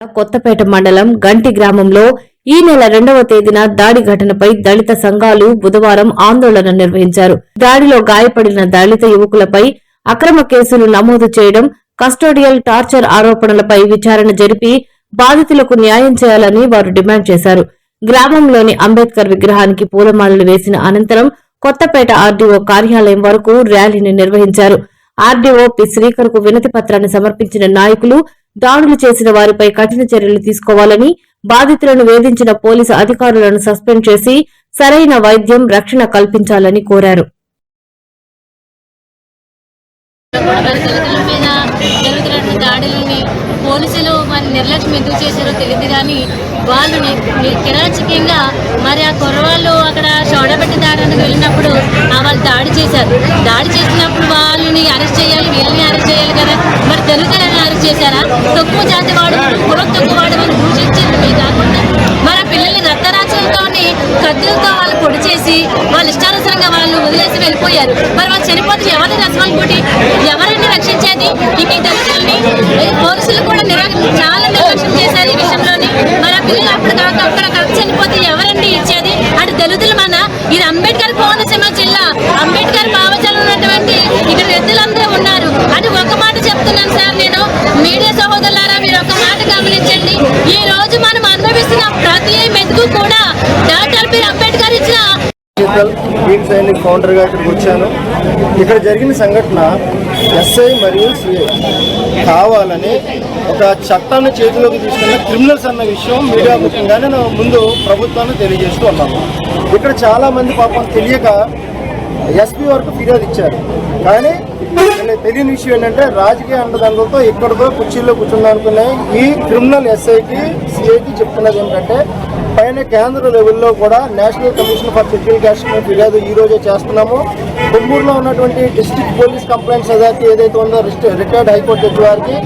కొత్తపేట మండలం గంటి గ్రామంలో ఈ నెల రెండవ తేదీన దాడి ఘటనపై దళిత సంఘాలు బుధవారం ఆందోళన నిర్వహించారు. దాడిలో గాయపడిన దళిత యువకులపై అక్రమ కేసులు నమోదు చేయడం కస్టోడియల్ టార్చర్ ఆరోపణలపై విచారణ జరిపి బాధితులకు న్యాయం చేయాలని వారు డిమాండ్ చేశారు. గ్రామంలోని అంబేద్కర్ విగ్రహానికి పూలమాలలు వేసిన అనంతరం కొత్తపేట ఆర్డీఓ కార్యాలయం వరకు ర్యాలీని నిర్వహించారు. RDO P. శ్రీకర్కు వినతి పత్రాన్ని సమర్పించిన నాయకులు దాడులు చేసిన వారిపై కఠిన చర్యలు తీసుకోవాలని బాధితులను వేధించిన పోలీసు అధికారులను సస్పెండ్ చేసి సరైన వైద్యం రక్షణ కల్పించాలని కోరారు. దాడులని పోలీసులు మరి నిర్లక్ష్యం ఎందుకు చేశారో తెలియదు కానీ వాళ్ళు ని- కిరాచకంగా మరి ఆ కుర్రవాళ్ళు అక్కడ చోడబెట్టి దాడానికి వెళ్ళినప్పుడు వాళ్ళు దాడి చేశారు. దాడి చేసినప్పుడు వాళ్ళని అరెస్ట్ చేయాలి వీళ్ళని అరెస్ట్ చేయాలి కదా. తెలుగు అరెస్ట్ చేశారా? తక్కువ జాతి వాడు కులం తక్కువ వాడు అని దూషించింది కాకుండా. పిల్లల్ని రక్తరాచులతో కత్తులతో వాళ్ళు పొడి చేసి వాళ్ళు ఇష్టానుసారంగా వాళ్ళు వదిలేసి వెళ్ళిపోయారు. మరి వాళ్ళు చనిపోతే ఎవరిని రెస్పాన్సిబిలిటీ ఎవరిని రక్షించేది? ఇక ఈ పోలీసులు కూడా నిరా చాలా నిర్లక్ష్యం చేశారు ఈ విషయంలోని. మరి ఆ పిల్లలు అప్పుడు కాక అక్కడ కాక చనిపోతే ఎవరండి ఇచ్చేది? అటు దళితులు మన ఇది అంబేద్కర్ కోనసీమ జిల్లా అంబేద్కర్ భావజాలం ఉన్నటువంటి ఇక్కడ వ్యక్తులందరూ ఉన్నారు అది ఒక మాట చెప్తున్నాను సార్ నేను మీడియా సహోదరులారా మీరు ఒక మాట గమనించండి ఈ రోజు మనం అనుభవిస్తున్న ప్రతి మెతుకు కూడా డాక్టర్ బిఆర్ అంబేద్కర్ ఇచ్చిన డిజిటల్ గ్రీన్ సైనిక్ ఫౌండర్గా ఇక్కడికి వచ్చాను. ఇక్కడ జరిగిన సంఘటన ఎస్ఐ మరియు సిఐ కావాలని ఒక చట్టాన్ని చేతిలోకి తీసుకున్న క్రిమినల్స్ అన్న విషయం మీడియా ముఖ్యంగానే నేను ముందు ప్రభుత్వాన్ని తెలియజేస్తూ ఉన్నాను. ఇక్కడ చాలామంది పాపం తెలియక ఎస్పీ వరకు ఫిర్యాదు ఇచ్చారు. కానీ తెలియని విషయం ఏంటంటే రాజకీయ అండదండలతో ఎక్కడితో కుర్చీల్లో కూర్చుందనుకునే ఈ క్రిమినల్ ఎస్ఐకి సిఐకి చెప్తున్నది ఏంటంటే పైన కేంద్ర లెవెల్లో కూడా national commission for scheduled caste మీద ఫిర్యాదు ఈ రోజే చేస్తున్నాము. కొమ్మూరులో ఉన్నటువంటి డిస్ట్రిక్ట్ పోలీస్ కంప్లైంట్స్ అథారిటీ ఏదైతే ఉందో రిటైర్డ్ హైకోర్టు జడ్జి వారికి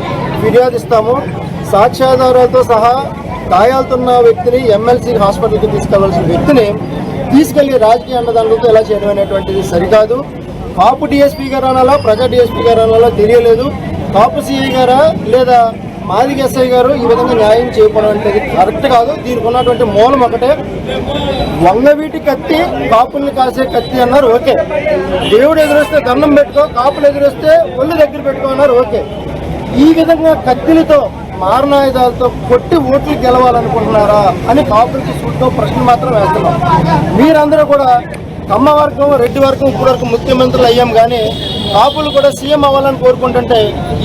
ఫిర్యాదు ఇస్తాము. సాక్ష్యాధారాలతో సహా గాయాలుతున్న వ్యక్తిని ఎమ్మెల్సీ హాస్పిటల్కి తీసుకెళ్ళాల్సిన వ్యక్తిని తీసుకెళ్ళి రాజకీయ అండదండలతో ఎలా చేయడం అనేటువంటిది సరికాదు. కాపు డిఎస్పీ గారు అనాలా ప్రజా డిఎస్పీ గారు అనాలా తెలియలేదు. కాపు సిఐ గారా లేదా మాదిక ఎస్ఐ గారు ఈ విధంగా న్యాయం చేయకపోవడం అనేది కరెక్ట్ కాదు. దీనికి ఉన్నటువంటి మూలం ఒకటే వంగవీటి కత్తి కాపుల్ని కాసే కత్తి అన్నారు. ఓకే. దేవుడు ఎదురొస్తే దండం పెట్టుకో కాపులు ఎదురొస్తే ఒళ్ళు దగ్గర పెట్టుకో అన్నారు. ఓకే. ఈ విధంగా కత్తిలతో మారణాయుధాలతో కొట్టి ఓట్లు గెలవాలనుకుంటున్నారా అని కాపులకి సూట్లో ప్రశ్న మాత్రం వేస్తున్నాం. మీరందరూ కూడా కమ్మ వర్గం రెడ్డి వర్గం ఇప్పుడు వరకు ముఖ్యమంత్రులు అయ్యాం కానీ కాపులు కూడా సీఎం అవ్వాలని కోరుకుంటుంటే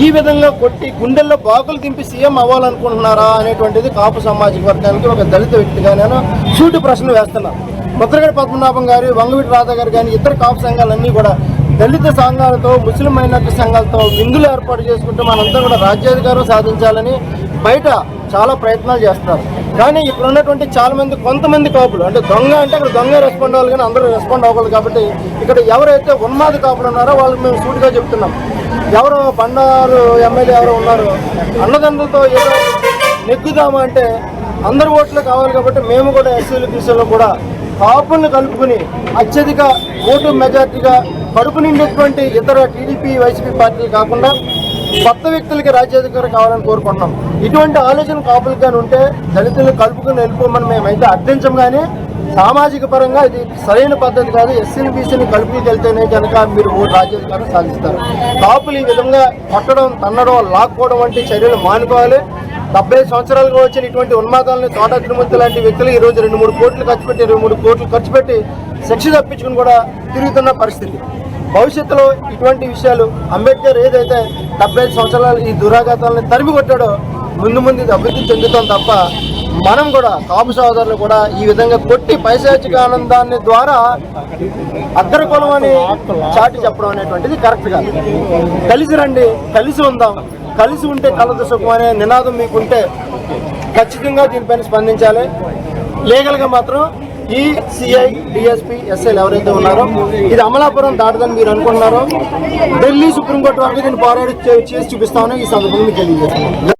ఈ విధంగా కొట్టి గుండెల్లో బాకులు దింపి సీఎం అవ్వాలనుకుంటున్నారా అనేటువంటిది కాపు సామాజిక వర్గానికి ఒక దళిత వ్యక్తిగా నేను సూటి ప్రశ్న వేస్తున్నాను ముద్రగడ పద్మనాభం గారు వంగవీటి రాధా గారు కానీ ఇతర కాపు సంఘాలన్నీ కూడా దళిత సంఘాలతో ముస్లిం మైనార్టీ సంఘాలతో విందులు ఏర్పాటు చేసుకుంటూ మనంతా కూడా రాజ్యాధికారం సాధించాలని బయట చాలా ప్రయత్నాలు చేస్తారు. కానీ ఇప్పుడు ఉన్నటువంటి చాలా మంది కొంతమంది కాపులు అంటే దొంగ అంటే అక్కడ దొంగ రెస్పాండ్ అవ్వాలి కానీ అందరూ రెస్పాండ్ అవ్వకూడదు కాబట్టి ఇక్కడ ఎవరైతే ఉన్మాద కాపులు ఉన్నారో వాళ్ళకి మేము సూటిగా చెప్తున్నాం. ఎవరు బండారు ఎమ్మెల్యే ఎవరు ఉన్నారు అన్నదండ్రులతో ఏదో నెగ్గుదామా అంటే అందరు ఓట్లు కావాలి కాబట్టి మేము కూడా ఎస్సీలు బీసీలో కూడా కాపులను కలుపుకుని అత్యధిక ఓటు మెజార్టీగా కడుపు నిండేటువంటి ఇతర టీడీపీ వైసీపీ పార్టీలు కాకుండా కొత్త వ్యక్తులకి రాజ్యాధికారం కావాలని కోరుకుంటున్నాం. ఇటువంటి ఆలోచన కాపులు కానీ ఉంటే దళితులను కలుపుకుని వెళ్ళిపోమని మేమైతే అర్థించం కానీ సామాజిక పరంగా ఇది సరైన పద్ధతి కాదు. ఎస్సీని బీసీని కలుపుకి వెళ్తేనే కనుక మీరు రాజ్యాధికారం సాధిస్తారు. కాపులు ఈ విధంగా కొట్టడం తన్నడం లాక్కోవడం వంటి చర్యలు మానుకోవాలి. డెబ్బై సంవత్సరాలుగా వచ్చిన ఇటువంటి ఉన్మాదాలను తోట తిరుమతి లాంటి వ్యక్తులు ఈ రోజు రెండు మూడు కోట్లు ఖర్చు పెట్టి ఇరవై మూడు కోట్లు ఖర్చు పెట్టి శిక్ష తప్పించుకుని కూడా తిరుగుతున్న పరిస్థితి. భవిష్యత్తులో ఇటువంటి విషయాలు అంబేద్కర్ ఏదైతే డెబ్బై ఐదు సంవత్సరాలు ఈ దురాఘాతాలను తరిమి కొట్టాడో ముందు ముందు ఇది అభివృద్ధి చెందుతాం తప్ప మనం కూడా కాపు సోదరులు కూడా ఈ విధంగా కొట్టి పైశాచిక ఆనందాన్ని ద్వారా అగ్రకులం అని చాటి చెప్పడం అనేటువంటిది కరెక్ట్ కాదు. కలిసి రండి కలిసి ఉందాం. కలిసి ఉంటే కలదు సుఖం అనే నినాదం మీకుంటే ఖచ్చితంగా దీనిపైన స్పందించాలి. లీగల్గా మాత్రం ఈ సిఐ డిఎస్పీ ఎస్ఐలు ఎవరైతే ఉన్నారో ఇది అమలాపురం దాటదని మీరు అనుకుంటున్నారో ఢిల్లీ సుప్రీంకోర్టు వరకు దీన్ని పోరాడి చేసి చూపిస్తామని ఈ సందర్భంగా మీకు తెలియజేస్తున్నాం